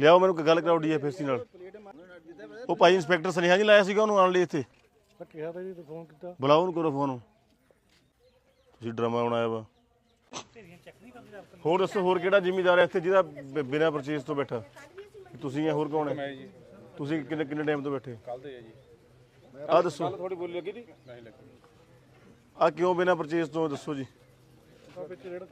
ਲਿਆਓ ਮੈਨੂੰ ਕੋਈ ਗੱਲ ਕਰਾਓ ਡੀਐਫਐਸਸੀ ਨਾਲ। ਉਹ ਭਾਈ ਇੰਸਪੈਕਟਰ ਸੁਨੇਹਾ ਨਹੀਂ ਲਾਇਆ ਸੀਗਾ ਉਹਨੂੰ ਆਉਣ ਲਈ ਇੱਥੇ। ਕਿਹਾ ਤਾਂ ਜੀ ਤੇ ਫੋਨ ਕੀਤਾ। ਬੁਲਾਓ ਉਹਨੂੰ ਕਰੋ ਫੋਨ। ਤੁਸੀਂ ਡਰਾਮਾ ਬਣਾਇਆ ਵਾ। ਹੋਰ ਦੱਸੋ ਹੋਰ ਕਿਹੜਾ ਜ਼ਿਮੀਦਾਰ ਹੈ ਇੱਥੇ ਜਿਹਦਾ ਬ- ਬਿਨਾਂ ਪਰਚੇਸ ਤੋਂ ਬੈਠਾ? ਤੁਸੀਂ ਹੈ ਹੋਰ ਕੌਣ ਹੈ? ਤੁਸੀਂ ਕਿੰਨੇ ਕਿੰਨੇ ਟਾਈਮ ਤੋਂ ਬੈਠੇ? ਕੱਲ ਦੇ ਆ ਜੀ। ਆ ਦੱਸੋ। ਥੋੜੀ ਬੋਲੀ ਲੱਗੀ ਜੀ ਨਹੀਂ ਲੱਗੀ। ਆ ਕਿਉਂ ਬਿਨਾਂ ਪਰਚੇਸ ਤੋਂ ਦੱਸੋ ਜੀ। ਵਿੱਚ ਜਿਹੜਾ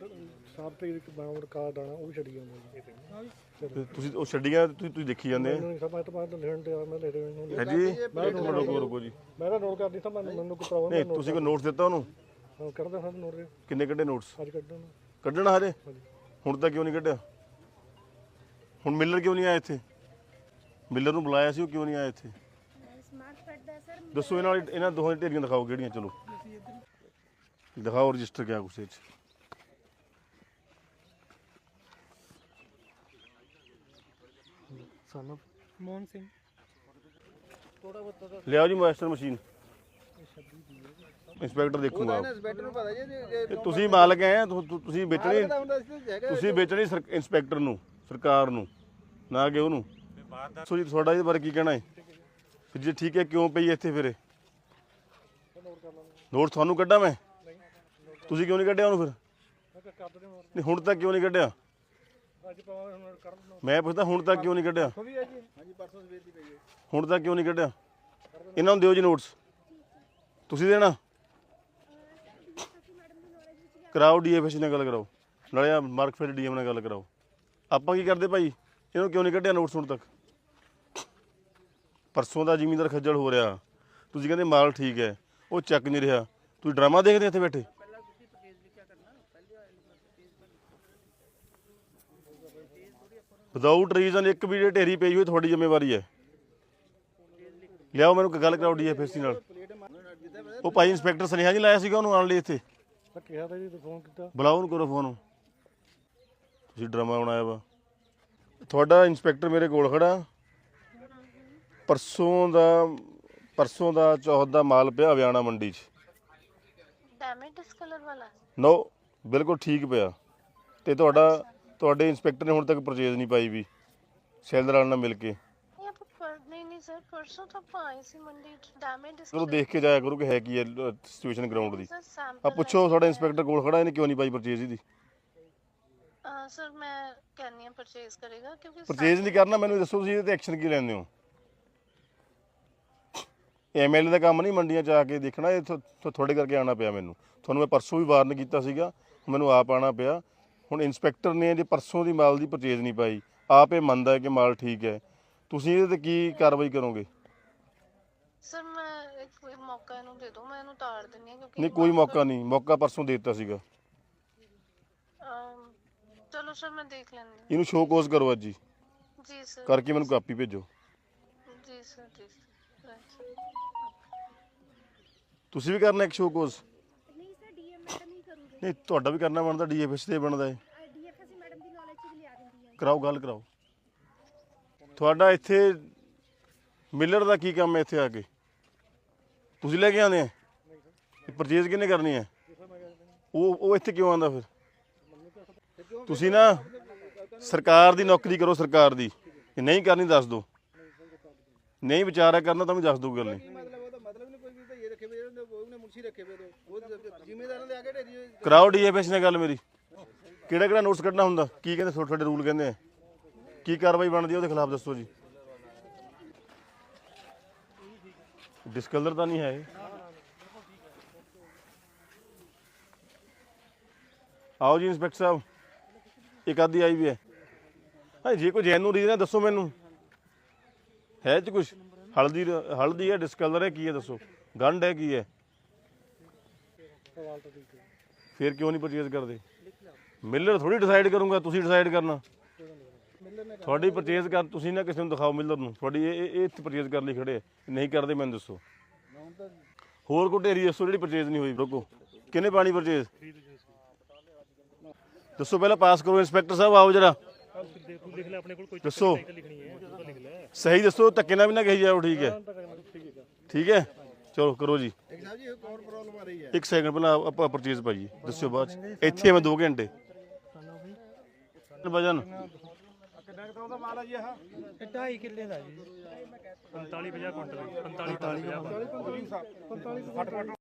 ਸਾਬ ਤੇ ਇੱਕ ਬਾਉਂਡ ਕਾਰਡ ਆਣਾ ਉਹ ਵੀ ਛੱਡੀ ਜਾਂਦਾ ਜੀ। ਤੇ ਤੁਸੀਂ ਉਹ ਛੱਡੀਆਂ ਤੁਸੀਂ ਤੁਸੀਂ ਦੇਖੀ ਜਾਂਦੇ ਆ। ਮੈਨੂੰ ਨਹੀਂ ਸਮਝ ਤਾਂ ਮੈਂ ਤਾਂ ਲੈਣ ਤੇ ਆ ਮੈਂ ਲੈ ਰਿਹਾ ਮੈਨੂੰ ਹੈ ਜੀ? ਇੱਕ ਮਿੰਟ ਰੁਕੋ ਰੁਕੋ ਜੀ। ਮੈਂ ਤਾਂ ਨੋਟ ਕਰਦੀ ਤਾਂ ਮੈਨੂੰ ਮੈਨੂੰ ਕੋਈ ਪ੍ਰੋਬਲਮ ਨਹੀਂ ਤੁਸੀਂ ਕੋਈ ਨੋਟਸ ਦਿੱਤਾ ਉਹਨੂੰ? ਹਾਂ ਕਰਦਾ ਹਾਂ ਨੋਟ ਰਿਹਾ ਕਿੰਨੇ ਕੱਢੇ ਨੋਟਸ ਅੱਜ ਕੱਢਣ ਨੂੰ। ਕੱਢਣਾ ਹਰੇ ਹੁਣ ਤਾਂ ਕਿਉਂ ਨਹੀਂ ਕੱਢਿਆ? ਹੁਣ ਮਿਲਰ ਕਿਉਂ ਨਹੀਂ ਆਇਆ ਇੱਥੇ? ਮਿਲਰ ਨੂੰ ਬੁਲਾਇਆ ਸੀ ਉਹ ਕਿਉਂ ਨਹੀਂ ਆਇਆ ਇੱਥੇ? ਸਮਾਰਟ ਕਾਰਡ ਦਾ ਸਰ ਦੱਸੋ ਇਹਨਾਂ ਵਾਲੀ ਇਹਨਾਂ ਦੋਹਾਂ ਦੀ ਢੇਰੀਆਂ ਦਿਖਾਓ ਕਿਹੜੀਆਂ ਚਲੋ। ਦਿਖਾਓ ਰਜਿਸਟਰ ਕਿਆ ਕੁਛ ਇਹ 'ਚ ਸਾਨੂੰ ਮੋਹਨ ਸਿੰਘ। ਥੋੜਾ ਬਹੁਤ ਲਿਆਓ ਜੀ ਮਾਸਟਰ ਮਸ਼ੀਨ। ਇੰਸਪੈਕਟਰ ਦੇਖੂਗਾ ਇੰਸਪੈਕਟਰ ਨੂੰ ਪਤਾ ਜੀ ਜੇ ਇਹ ਤੁਸੀਂ ਮਾਲਕ ਤੁ- ਤੁ- ਤੁਸੀਂ ਵੇਚਣੀ ਹੁੰਦਾ ਸੀ ਹੈਗਾ ਤੁਸੀਂ ਵੇਚਣੀ ਸਰ- ਇੰਸਪੈਕਟਰ ਨੂੰ ਸਰਕਾਰ ਨੂੰ ਨਾ ਕਿ ਉਹਨੂੰ। ਸੋ ਜੀ ਤੁਹਾਡਾ ਇਹਦੇ ਬਾਰੇ ਕੀ ਕਹਿਣਾ ਹੈ? ਫਿਰ ਜੇ ਠੀਕ ਹੈ ਕਿਉਂ ਪਈ ਇੱਥੇ ਫਿਰ ਇਹ? ਨੋਟ ਤੁਹਾਨੂੰ ਕੱਢਾਂ ਮੈਂ? ਤੁਸੀਂ ਕਿਉਂ ਨਹੀਂ ਕੱਢਿਆ ਉਹਨੂੰ ਫਿਰ? ਨਹੀਂ ਹੁਣ ਤੱਕ ਕਿਉਂ ਨਹੀਂ ਕੱਢਿਆ? ਅੱਜ ਕਰ ਮੈਂ ਪੁੱਛਦਾ ਹੁਣ ਤੱਕ ਕਿਉਂ ਨਹੀਂ ਕੱਢਿਆ? ਉਹ ਵੀ ਹੈ ਜੀ। ਹਾਂਜੀ ਪਰਸੋਂ ਸਵੇਰ ਦੀ ਪਈ ਹੈ। ਹੁਣ ਤੱਕ ਕਿਉਂ ਨਹੀਂ ਕੱਢਿਆ? ਇਹਨਾਂ ਨੂੰ ਦਿਓ ਜੀ ਨੋਟਸ ਤੁਸੀਂ ਦੇਣਾ? ਕਰਾਓ ਡੀਐਫਐਸ ਨਾਲ ਗੱਲ ਕਰਾਓ। ਨਾਲੇ ਆ ਮਾਰਕ ਫਿਰ ਡੀਐਮ ਨਾਲ ਗੱਲ ਕਰਾਓ। ਆਪਾਂ ਕੀ ਕਰਦੇ ਭਾਈ? ਇਹਨੂੰ ਕਿਉਂ ਨਹੀਂ ਕੱਢਿਆ ਨੋਟਸ ਹੁਣ ਤੱਕ? ਪਰਸੋਂ ਦਾ ਜ਼ਿਮੀਂਦਾਰ ਖੱਜਲ ਹੋ ਰਿਹਾ। ਤੁਸੀਂ ਕਹਿੰਦੇ ਮਾਲ ਠੀਕ ਹੈ। ਉਹ ਚੱਕ ਨਹੀਂ ਰਿਹਾ। ਤੁਸੀਂ ਡਰਾਮਾ ਦੇਖਦੇ ਇੱਥੇ ਬੈਠੇ? ਵਿਦਆਊਟ ਰੀਜ਼ਨ ਇੱਕ ਵੀ ਢੇਰੀ ਪਈ ਹੋਈ ਤੁਹਾਡੀ ਜ਼ਿੰਮੇਵਾਰੀ ਹੈ। ਲਿਆਓ ਮੈਨੂੰ ਕੋਈ ਗੱਲ ਕਰਾਓ ਡੀਐਫਐਸਸੀ ਨਾਲ। ਉਹ ਭਾਈ ਇੰਸਪੈਕਟਰ ਸੁਨੇਹਾ ਨਹੀਂ ਲਾਇਆ ਸੀਗਾ ਉਹਨੂੰ ਆਉਣ ਲਈ ਇੱਥੇ? ਕਿਹਾ ਤਾਂ ਜੀ ਤੇ ਫੋਨ ਕੀਤਾ। ਬੁਲਾਓ ਉਹਨੂੰ ਕਰੋ ਫੋਨ ਤੁਸੀਂ ਡਰਾਮਾ ਬਣਾਇਆ ਵਾ। ਤੁਹਾਡਾ ਇੰਸਪੈਕਟਰ ਮੇਰੇ ਕੋਲ ਖੜਾ। ਪਰਸੋਂ ਦਾ ਪਰਸੋਂ ਦਾ ਚੌਥ ਦਾ ਮਾਲ ਪਿਆ ਹਵਿਆਣਾ ਮੰਡੀ 'ਚ। ਡੈਮੇਜ ਡਿਸਕਲਰ ਵਾਲਾ? ਨੋ ਬਿਲਕੁਲ ਠੀਕ ਪਿਆ। ਤੇ ਤੁਹਾਡਾ ਤੁਹਾਡੇ ਇੰਸਪੈਕਟਰ ਨੇ ਹੁਣ ਤੱਕ ਪਰਚੇਜ਼ ਨਹੀਂ ਪਾਈ ਵੀ। ਸੈਲਰ ਨਾਲ ਮਿਲ ਕੇ। ਇਹ ਆਪਾਂ ਪਰ ਨਹੀਂ ਨਹੀਂ ਸਰ ਪਰਸੋਂ ਤਾਂ ਆਪਾਂ ਆਏ ਸੀ ਮੰਡੀ ਚ ਡੈਮੇਜ ਚਲੋ ਡਿਸਕਲਰ ਦੇਖ ਕੇ ਜਾਇਆ ਕਰੋ ਕਿ ਹੈ ਕੀ ਹੈ ਸਿਚੁਏਸ਼ਨ ਗਰਾਊਂਡ ਦੀ। ਆ ਪੁੱਛੋ ਤੁਹਾਡਾ ਇੰਸਪੈਕਟਰ ਕੋਲ ਖੜਾ ਇਹਨੇ ਕਿਉਂ ਨਹੀਂ ਪਾਈ ਪਰਚੇਜ਼ ਇਹਦੀ? ਸਰ ਮੈਂ ਕਹਿੰਨੀ ਆ ਪਰਚੇਸ ਕਰੇਗਾ ਕਿਉਂਕਿ ਪਰਚੇਜ਼ ਨਹੀਂ ਕਰਨਾ ਮੈਨੂੰ ਦੱਸੋ ਤੁਸੀਂ ਇਹਦੇ ਤੇ ਐਕਸ਼ਨ ਕੀ ਲੈਂਦੇ ਹੋ? ਐਮਐਲਏ ਦਾ ਕੰਮ ਨਹੀਂ ਮੰਡੀਆਂ 'ਚ ਆ ਕੇ ਦੇਖਣਾ ਇਹ ਥੋ- ਥੋ- ਤੁਹਾਡੇ ਕਰਕੇ ਆਣਾ ਪਿਆ ਮੈਨੂੰ। ਤੁਹਾਨੂੰ ਮੈਂ ਪਰਸੋਂ ਵੀ ਵਾਰਨ ਕੀਤਾ ਸੀਗਾ ਮੈਨੂੰ ਆਪ ਆਣਾ ਪਿਆ। ਹੁਣ ਇੰਸਪੈਕਟਰ ਨੇ ਜੇ ਪਰਸੋਂ ਦੀ ਮਾਲ ਦੀ ਪਰਚੇਜ਼ ਨਹੀਂ ਪਾਈ। ਆਪ ਇਹ ਮੰਨਦਾ ਹੈ ਕਿ ਮਾਲ ਠੀਕ ਹੈ। ਤੁਸੀਂ ਇਹਦੇ ਤੇ ਕੀ ਕਾਰਵਾਈ ਕਰੋਗੇ? ਸਰ ਮੈਂ ਇੱਕ ਕੋਈ ਮੌਕਾ ਇਹਨੂੰ ਦੇ ਦਿਓ ਮੈਂ ਇਹਨੂੰ ਤਾੜ ਦਿੰਨੀ ਆ ਕਿਉਂਕਿ ਨਹੀਂ ਕੋਈ ਮੌਕਾ ਨਹੀਂ। ਮੌਕਾ ਪਰਸੋਂ ਦੇ ਦਿੱਤਾ ਸੀਗਾ। ਅਮ, ਚਲੋ ਸਰ ਮੈਂ ਦੇਖ ਲੈਂਦੀ ਇਹਨੂੰ ਸ਼ੋਅ ਕੋਜ਼ ਕਰੋ ਅੱਜ ਹੀ। ਹਾਂ। ਜੀ ਸਰ ਕਰਕੇ ਮੈਨੂੰ ਕਾਪੀ ਭੇਜੋ। ਜੀ ਸਰ ਜੀ ਸਰ। Right, sir. ਤੁਸੀਂ ਵੀ ਕਰਨਾ ਇੱਕ ਸ਼ੋਅ ਕੋਜ਼ ਨਹੀਂ ਸਰ ਡੀਐਮ ਮੈਡਮ ਹੀ ਕਰੂਗੇ ਨਹੀਂ, ਤੁਹਾਡਾ ਵੀ ਕਰਨਾ ਬਣਦਾ, ਡੀਐਫਐਸ ਤੇ ਬਣਦਾ ਹੈ ਡੀਐਫਐਸ ਮੈਡਮ ਦੀ ਨੌਲੇਜ ਚ ਵੀ ਲਿਆ ਦਿੰਦੀ ਹੈ ਕਰਾਓ, ਗੱਲ ਕਰਾਓ। ਤੁਹਾਡਾ ਇੱਥੇ ਮਿਲਰ ਦਾ ਕੀ ਕੰਮ ਹੈ ਇੱਥੇ ਆ ਕੇ? ਤੁਸੀਂ ਲੈ ਕੇ ਆਉਂਦੇ ਆ? ਪਰਚੇਜ਼ ਕਿਹਨੇ ਕਰਨੀ ਹੈ? ਉਹ ਉਹ ਇੱਥੇ ਕਿਉਂ ਆਉਂਦਾ ਫਿਰ? ਤੁਸੀਂ ਨਾ ਸਰਕਾਰ ਦੀ ਨੌਕਰੀ ਕਰੋ, ਸਰਕਾਰ ਦੀ। ਨਹੀਂ ਕਰਨੀ, ਦੱਸ ਦਿਓ। ਨਹੀਂ ਵਿਚਾਰਿਆ ਕਰਨਾ, ਤਾਂ ਵੀ ਦੱਸ ਦਿਓ ਗੱਲ ਨਹੀਂ। ਨਹੀਂ ਕੋਈ ਰੱਖੇ ਹੋਏ ਉਹਨੇ ਉਹ ਨੇ ਰੱਖੇ ਹੋਏ ਉਹ ਜ਼ਿੰਮੇਦਾਰਾਂ ਦੇ ਆ ਢੇਰੀ ਕਰਾਓ ਡੀਐਫਐਸ ਨਾਲ ਗੱਲ ਮੇਰੀ। ਕਿਹੜਾ ਕਿਹੜਾ ਨੋਟਸ ਕੱਢਣਾ ਹੁੰਦਾ? ਕੀ ਕਹਿੰਦੇ ਤੁਹਾਡੇ ਰੂਲ ਕਹਿੰਦੇ ਆ? ਕੀ ਕਾਰਵਾਈ ਬਣਦੀ ਉਹਦੇ ਖਿਲਾਫ ਦੱਸੋ ਜੀ। ਡਿਸਕਲਰ ਤਾਂ ਨਹੀਂ ਹੈ ਇਹ। ਆਓ ਜੀ ਇੰਸਪੈਕਟਰ ਸਾਹਿਬ, ਇੱਕ ਆਦੀ ਆਈ ਵੀ ਹੈ। ਹਾਂ ਜੇ ਕੋਈ ਜੈਨੂ ਰੀਜ਼ਨ ਹੈ, ਦੱਸੋ ਮੈਨੂੰ। ਹੈ ਚ ਕੁਝ ਹਲਦੀ ਹਲਦੀ ਹੈ ਡਿਸਕਲਰ ਹੈ ਕੀ ਹੈ ਦੱਸੋ? ਗੰਢ ਹੈ ਕੀ ਹੈ? ਫਿਰ ਕਿਉਂ ਨਹੀਂ ਪਰਚੇਜ਼ ਕਰਦੇ? ਮਿਲਰ ਥੋੜੀ ਡਿਸਾਈਡ ਕਰੂੰਗਾ ਤੁਸੀਂ ਡਿਸਾਈਡ ਕਰਨਾ। ਤੁਹਾਡੀ ਪਰਚੇਜ਼ ਕਰ ਤੁਸੀਂ ਨਾ ਕਿਸੇ ਨੂੰ ਦਿਖਾਓ ਮਿਲਰ ਨੂੰ। ਤੁਹਾਡੀ ਇਹ ਇਹ- ਇੱਥੇ ਪਰਚੇਜ਼ ਕਰਨ ਲਈ ਖੜੇ ਨਹੀਂ ਕਰਦੇ ਮੈਨੂੰ ਦੱਸੋ। ਹੋਰ ਕੋਈ ਢੇਰੀ ਦੱਸੋ ਜਿਹੜੀ ਪਰਚੇਜ਼ ਨਹੀਂ ਹੋਈ ਰੁਕੋ। ਕਿੰਨੇ ਪਾਣੀ ਪਰਚੇਜ਼ ਦੱਸੋ ਪਹਿਲਾਂ ਪਾਸ ਕਰੋ ਇੰਸਪੈਕਟਰ ਸਾਹਿਬ ਆਓ ਜਰਾ। ਦੱਸੋ। ਸਹੀ ਦੱਸੋ ਧੱਕੇ ਨਾਲ ਵੀ ਨਾ ਕਹੀ ਜਾਓ ਠੀਕ ਹੈ ਠੀਕ ਹੈ ਚਲੋ ਕਰੋ ਜੀ ਇੱਕ ਸਾਹਿਬ ਜੀ ਇੱਕ ਹੋਰ ਪ੍ਰੋਬਲਮ ਆ ਰਹੀ ਹੈ ਇੱਕ ਸੈਕਿੰਡ ਪਹਿਲਾਂ ਆਪਾਂ ਪਰਚੇਜ਼ ਪਾਈਏ ਦੱਸਿਓ ਬਾਅਦ 'ਚ। ਇੱਥੇ ਮੈਂ 2 ਘੰਟੇ ਵਜਨ ਢਾਈ ਕਿੱਲੇ ਦਾ ਜੀ 45 50 ਕੁਇੰਟਲ 45 45 45